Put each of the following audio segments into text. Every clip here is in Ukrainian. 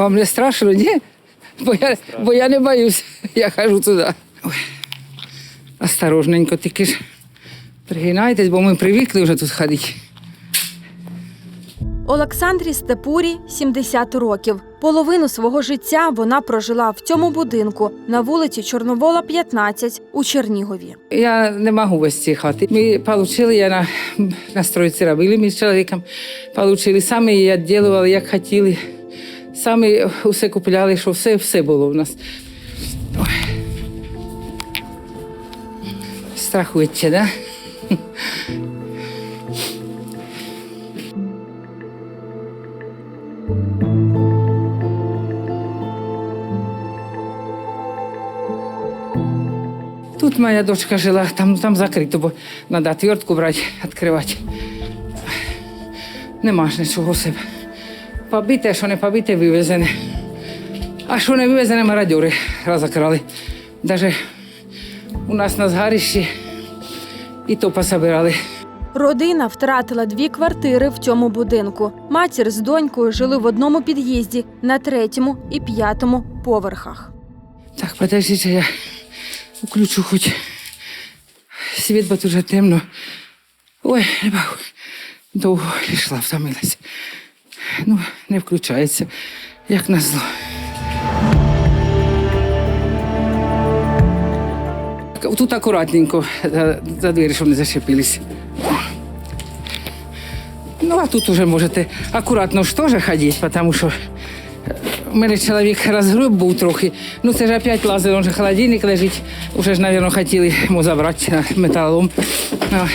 Вам не страшно, ні? Бо я, бо я не боюсь. Я хожу туди. Ой. Осторожненько, тільки ж пригинайтесь, бо ми привикли вже тут ходити. Олександрі Степурі 70 років. Половину свого життя вона прожила в цьому будинку на вулиці Чорновола, 15 у Чернігові. Я не можу без цієї хати. Ми отримали, я на, на стройці робили, ми з чоловіком отримали, самі її відділували, як хотіли. Самі все купляли, що все, все було у нас. Ой. Страхуєте, да? Тут моя дочка жила, там, там закрито, бо треба отвертку брати, відкривати. Нема ж нічого себе. Побите, що не побите, вивезене. А що не вивезене, мародьори розкрали. Даже у нас на згарищі і то пособирали. Родина втратила дві квартири в цьому будинку. Матір з донькою жили в одному під'їзді на третьому і п'ятому поверхах. Так, подождіть, я включу хоч світ, бо тут вже темно. Ой. Довго йшла, втомилася. Ну, не включається, як назло. Тут акуратненько за, двері, щоб не зачепились. Ну, а тут уже можете акуратно ж теж ходити, тому що у мене чоловік розгреб був трохи. Ну це ж опять лазер, он же холодильник лежить. Уже ж, мабуть, хотіли йому забрати на металолом. О,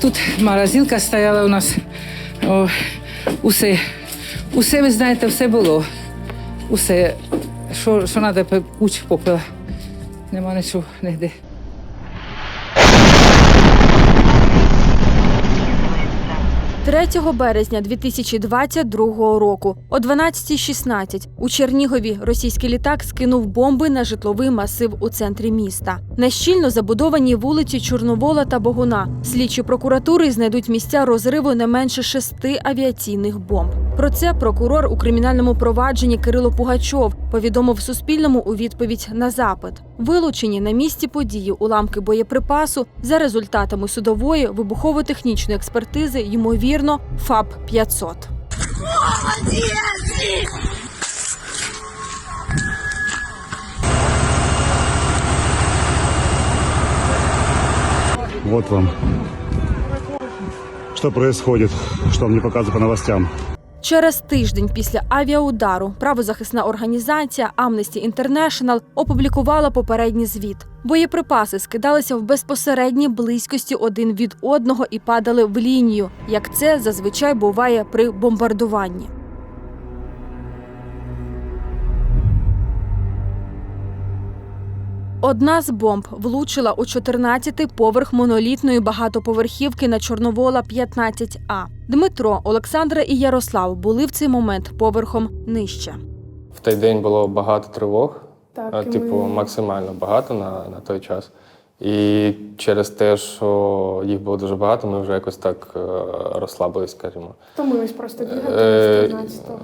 Тут морозилка стояла у нас. Усе, усе, ви знаєте, все було. Усе, що, що треба, куч попила. Нема нічого ніде. – 3 березня 2022 року о 12.16 у Чернігові російський літак скинув бомби на житловий масив у центрі міста. На щільно забудованій вулиці Чорновола та Богуна слідчі прокуратури знайдуть місця розриву не менше шести авіаційних бомб. Про це прокурор у кримінальному провадженні Кирило Пугачов повідомив Суспільному у відповідь на запит. Вилучені на місці події уламки боєприпасу за результатами судової вибухово-технічної експертизи, ймовірно, ФАБ 500 Вот вам. Что происходит, что мне показывают по новостям. Через тиждень після авіаудару правозахисна організація Amnesty International опублікувала попередній звіт. Боєприпаси скидалися в безпосередній близькості один від одного і падали в лінію, як це зазвичай буває при бомбардуванні. Одна з бомб влучила у 14-й поверх монолітної багатоповерхівки на Чорновола 15А. Дмитро, Олександра і Ярослав були в цей момент поверхом нижче. В той день було багато тривог, Так, типу, ми- максимально багато на, на той час. І через те, що їх було дуже багато, ми вже якось так е, розслабились, скажімо. Втомились просто бігати Е, з 13-го.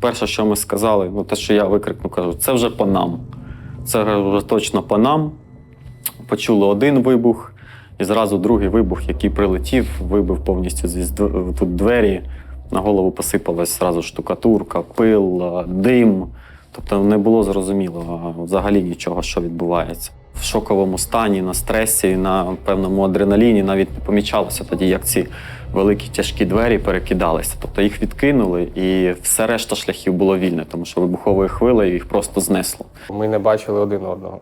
Перше, що ми сказали, ну те, що я викрикнув, кажу, це вже по нам. Це вже точно по нам. Почули один вибух, і зразу другий вибух, який прилетів, вибив повністю зі тут двері. На голову посипалась зразу штукатурка, пил, дим. Тобто не було зрозуміло взагалі нічого, що відбувається. В шоковому стані, на стресі, на певному адреналіні навіть не помічалося тоді, як ці великі тяжкі двері перекидалися. Тобто їх відкинули, і все решта шляхів було вільне, тому що вибуховою хвилею їх просто знесло. Ми не бачили один одного.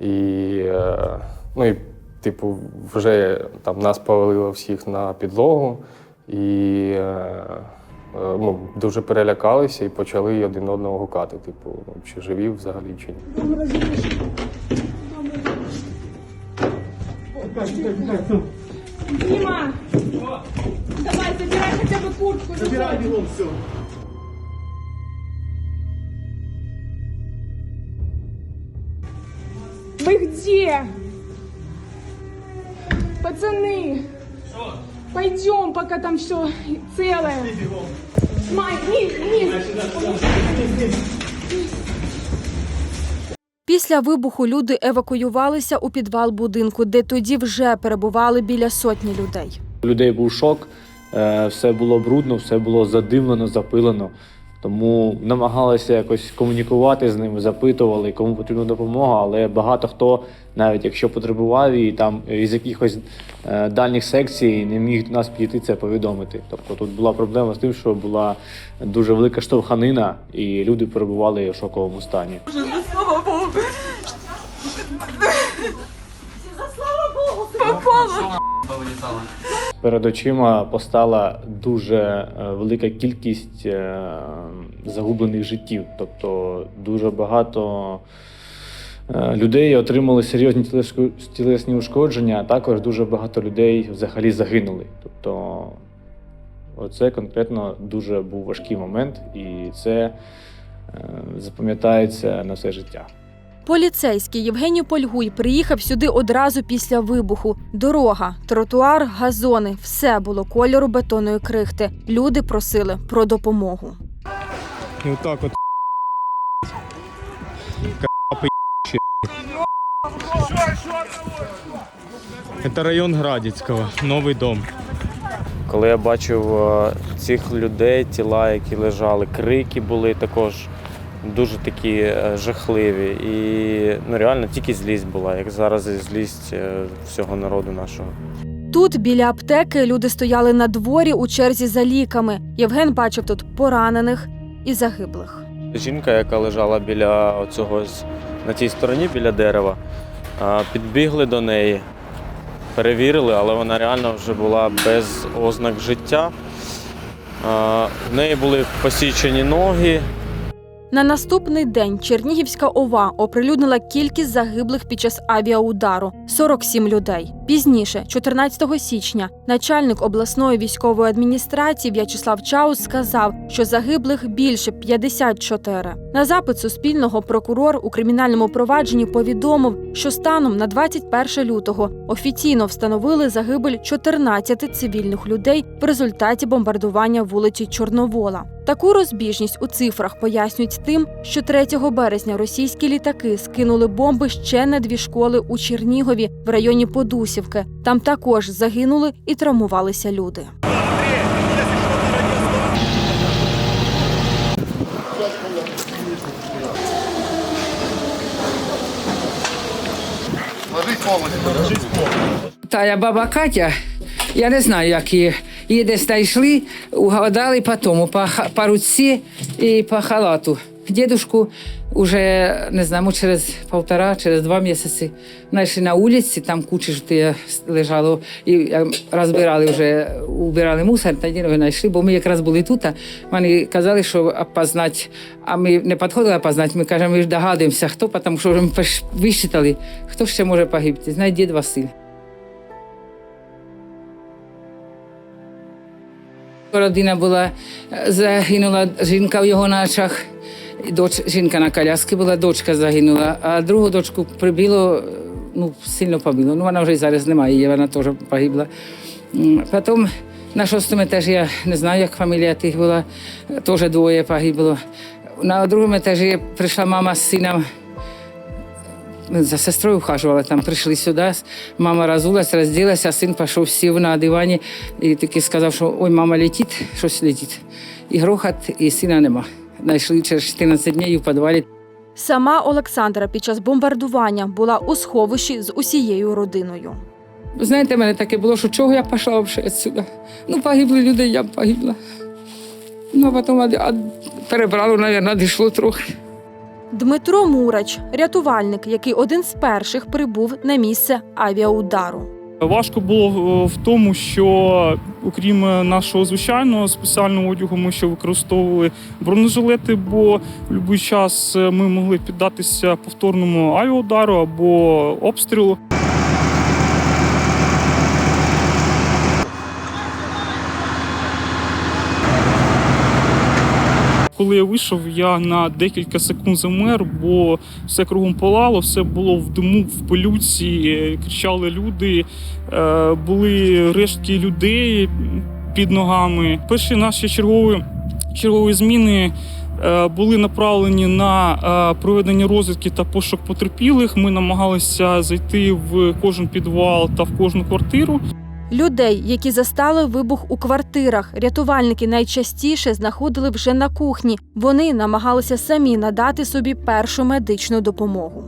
І, е, ну, і типу, вже там нас повалило всіх на підлогу, і е, ну, дуже перелякалися і почали один одного гукати. Типу, ну, чи живі взагалі, чи ні. Дима! Давай, забирай хотя бы куртку. Забирай бегом все. Вы где? Пацаны! Пойдем, пока там все целое. Май, низ, низ. Після вибуху люди евакуювалися у підвал будинку, де тоді вже перебували біля сотні людей. У людей був шок, е, все було брудно, все було задимлено, запилено. Тому намагалися якось комунікувати з ними, запитували, кому потрібна допомога. Але багато хто, навіть якщо потребував і там із якихось е, дальніх секцій, не міг до нас підійти це повідомити. Тобто тут була проблема з тим, що була дуже велика штовханина, і люди перебували в шоковому стані. Слава Богу, Перед очима постала дуже е, велика кількість е, загублених життів. Тобто дуже багато людей отримали серйозні тілесні ушкодження, а також дуже багато людей взагалі загинули. Тобто, оце конкретно дуже був важкий момент, і це е, запам'ятається на все життя. Поліцейський Євгеній Польгуй приїхав сюди одразу після вибуху. Дорога, тротуар, газони все було кольору бетонної крихти. Люди просили про допомогу. И вот так вот. Капы Это район Градицкого, новый дом. Коли я бачив е, цих людей, тіла, які лежали, крики були також дуже такі е, жахливі. І ну, реально тільки злість була, як зараз і злість е, всього народу нашого. Тут біля аптеки люди стояли на дворі у черзі за ліками. Євген бачив тут поранених і загиблих. Жінка, яка лежала біля цього на цій стороні, біля дерева, підбігли до неї, перевірили, але вона реально вже була без ознак життя. В неї були посічені ноги, На наступний день Чернігівська ОВА оприлюднила кількість загиблих під час авіаудару 47 людей. Пізніше, 14 січня, начальник обласної військової адміністрації В'ячеслав Чаус сказав, що загиблих більше 54. На запит Суспільного прокурор у кримінальному провадженні повідомив, що станом на 21 лютого офіційно встановили загибель 14 цивільних людей в результаті бомбардування вулиці Чорновола. Таку розбіжність у цифрах пояснюють тим, що 3 березня російські літаки скинули бомби ще на дві школи у Чернігові в районі Подусівки. Там також загинули і травмувалися люди. Тая баба Катя, я не знаю, як її. Її десь знайшли, угадали по тому, по, по руці і по халату. Дідушку уже, не знаю, через півтора, через два місяці знайшли на вулиці, там куча ж те лежало, і е, розбирали вже, убирали мусор, тоді його знайшли, бо ми якраз були тут, вони казали, що опознати, а ми не підходили опознати, ми кажемо, ми ж догадуємося, хто, тому що ми висчитали, хто ще може погибти. Знає дід Василь. Родина була, е, загинула жінка в його на очах. І Доч, жінка на коляски була, дочка загинула, а другу дочку прибило, ну, сильно побило. Ну, вона вже зараз немає, її, вона теж погибла. Потім на шостому етажі, я не знаю, як фамілія тих була, теж двоє погибло. На другому етажі прийшла мама з сином, за сестрою ухажувала, там прийшли сюди. Мама розулась, розділася, а син пішов, сів на дивані і таки сказав, що ой, мама летить, щось летить. І грохот, і сина нема. Знайшли через 14 днів в підвалі. Сама Олександра під час бомбардування була у сховищі з усією родиною. Знаєте, в мене таке було, що чого я пішла взагалі сюди. Ну, погибли люди, я погибла. Ну, а потім а, перебрало, мабуть, дійшло трохи. Дмитро Мурач, рятувальник, який один з перших прибув на місце авіаудару. Важко було в тому, що окрім е, нашого звичайного спеціального одягу, ми ще використовували бронежилети, бо в будь-який час е, ми могли піддатися повторному авіаудару або обстрілу. Коли я вийшов, я на декілька секунд замер, бо все кругом палало, все було в диму, в пилюці, е, кричали люди, е, були рештки людей під ногами. Перші наші чергові, чергові зміни. е, Були направлені на проведення розвідки та пошук потерпілих. Ми намагалися зайти в кожен підвал та в кожну квартиру. Людей, які застали вибух у квартирах, рятувальники найчастіше знаходили вже на кухні. Вони намагалися самі надати собі першу медичну допомогу.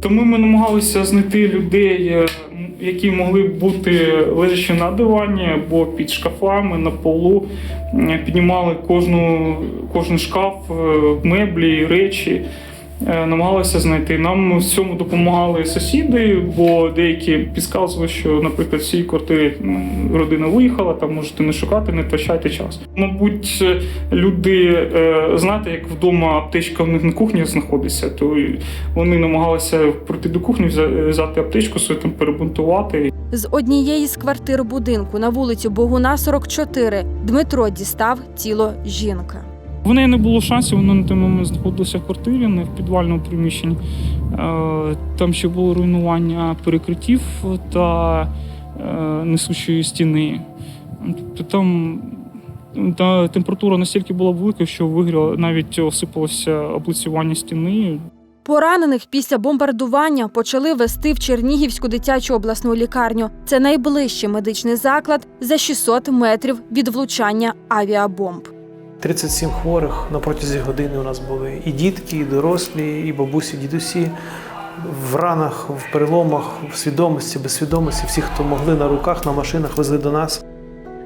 Тому ми намагалися знайти людей, е, які могли б бути лежачи на дивані або під шкафами на полу. Піднімали кожну, кожен шкаф, е, меблі, речі. Е, Намагалися знайти. Нам в цьому допомагали сусіди, бо деякі підказували, що, наприклад, в цій квартирі родина виїхала, там можете не шукати, не втрачайте час. Мабуть, е, люди е, знаєте, як вдома аптечка в них на кухні знаходиться, то вони намагалися прийти до кухні, взя- взяти аптечку, свою там перебунтувати. З однієї з квартир будинку на вулицю Богуна 44 Дмитро дістав тіло жінки. В неї не було шансів, вона на той момент знаходилася в квартирі, не в підвальному приміщенні. Е, Там ще було руйнування перекриттів та е, несучої стіни. Тобто там та температура настільки була велика, що вигріло, навіть осипалося облицювання стіни. Поранених після бомбардування почали вести в Чернігівську дитячу обласну лікарню. Це найближчий медичний заклад за 600 метрів від влучання авіабомб. 37 хворих на протязі години у нас були і дітки, і дорослі, і бабусі, і дідусі. В ранах, в переломах, в свідомості, без свідомості, всі, хто могли на руках, на машинах, везли до нас.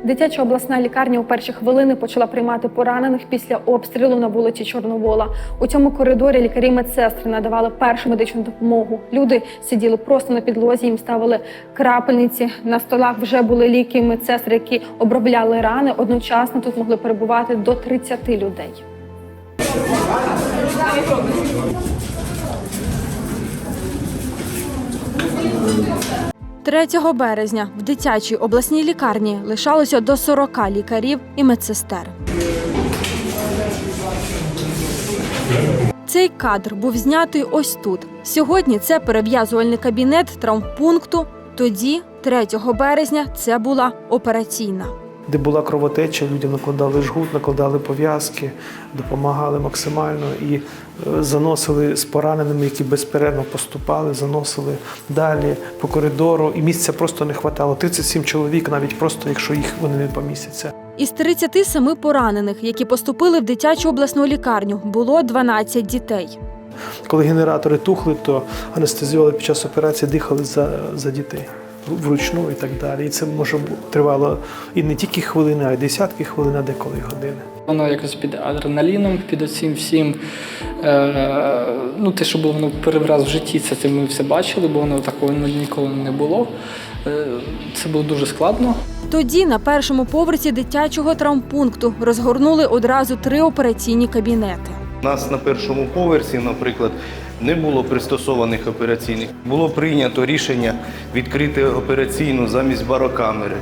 Дитяча обласна лікарня у перші хвилини почала приймати поранених після обстрілу на вулиці Чорновола. У цьому коридорі лікарі медсестри надавали першу медичну допомогу. Люди сиділи просто на підлозі, їм ставили крапельниці. На столах вже були ліки, медсестри, які обробляли рани. Одночасно тут могли перебувати до 30 людей. 3 березня в дитячій обласній лікарні лишалося до 40 лікарів і медсестер. Цей кадр був знятий ось тут. Сьогодні це перев'язувальний кабінет травмпункту. Тоді, 3 березня, це була операційна. Де була кровотеча, людям накладали жгут, накладали пов'язки, допомагали максимально і е, заносили з пораненими, які безперервно поступали, заносили далі по коридору. І місця просто не вистачало. 37 чоловік, навіть просто якщо їх вони не помістяться. Із 37 поранених, які поступили в дитячу обласну лікарню, було 12 дітей. Коли генератори тухли, то анестезіологи під час операції дихали за, за дітей вручну і так далі. І це може тривало і не тільки хвилини, а й десятки хвилин, а деколи години. Воно якось під адреналіном, під оцим всім. Е, ну, те, що було воно перший раз в житті, це, це ми все бачили, бо воно такого ну, ніколи не було. Е, це було дуже складно. Тоді на першому поверсі дитячого травмпункту розгорнули одразу три операційні кабінети. У нас на першому поверсі, наприклад, не було пристосованих операційних. Було прийнято рішення відкрити операційну замість барокамери.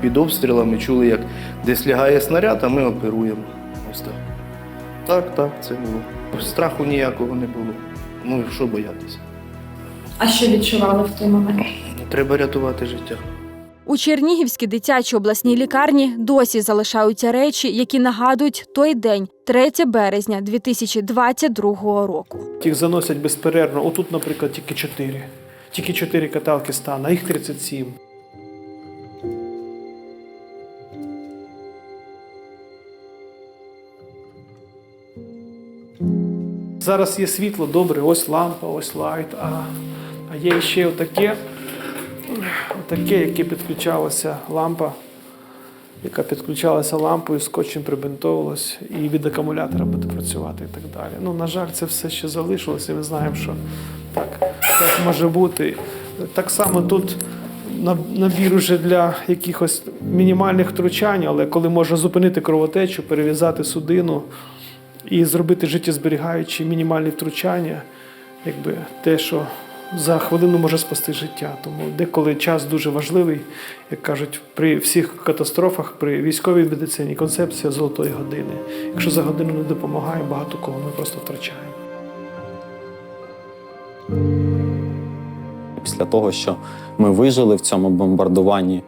Під обстрілами чули, як десь лягає снаряд, а ми оперуємо. Ось так. Так, так, це було. Страху ніякого не було. Ну і що боятися? А що відчували в той момент? Треба рятувати життя. У Чернігівській дитячій обласній лікарні досі залишаються речі, які нагадують той день, 3 березня 2022 року. Їх заносять безперервно. Отут, наприклад, тільки 4. Тільки 4 каталки стане, а їх 37. Зараз є світло, добре, ось лампа, ось лайт, а, а є ще отаке, отаке, яке підключалося лампа, яка підключалася лампою, скотчем прибинтовувалась і від акумулятора буде працювати і так далі. Ну, на жаль, це все ще залишилося, і ми знаємо, що так, так може бути. Так само тут набір уже для якихось мінімальних втручань, але коли можна зупинити кровотечу, перев'язати судину і зробити життєзберігаючі мінімальні втручання, якби те, що за хвилину може спасти життя. Тому деколи час дуже важливий, як кажуть, при всіх катастрофах, при військовій медицині концепція золотої години. Якщо за годину не допомагає, багато кого ми просто втрачаємо. Після того, що ми вижили в цьому бомбардуванні,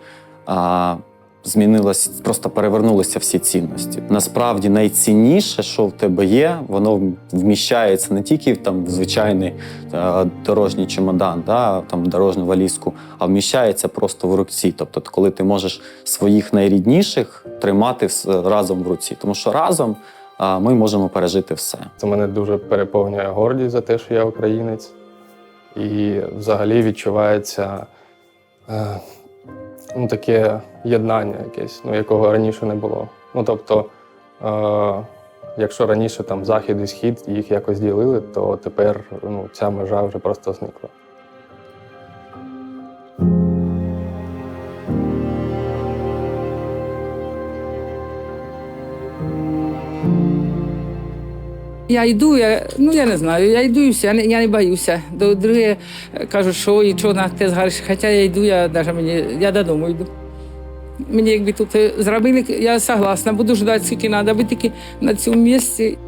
змінилось, просто перевернулися всі цінності. Насправді найцінніше, що в тебе є, воно вміщається не тільки там в звичайний е, дорожній чемодан, да, там дорожню валізку, а вміщається просто в руці. Тобто, коли ти можеш своїх найрідніших тримати разом в руці, тому що разом ми можемо пережити все. Це мене дуже переповнює гордість за те, що я українець. І взагалі відчувається е, ну, таке єднання якесь, ну, якого раніше не було. Ну, тобто, е, якщо раніше там захід і схід їх якось ділили, то тепер ну, ця межа вже просто зникла. Я йду, я, ну я не знаю, я йду я не, я не боюся. До друге е, кажуть, що і що на те згариш. Хоча я йду, я навіть мені, я додому йду. Мені якби тут е, зробили, я согласна, буду ждати, скільки треба, аби тільки на цьому місці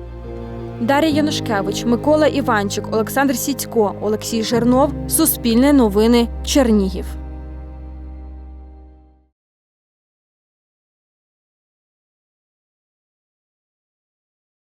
Дар'я Янушкевич, Микола Іванчик, Олександр Сідько, Олексій Жернов. Суспільне новини. Чернігів.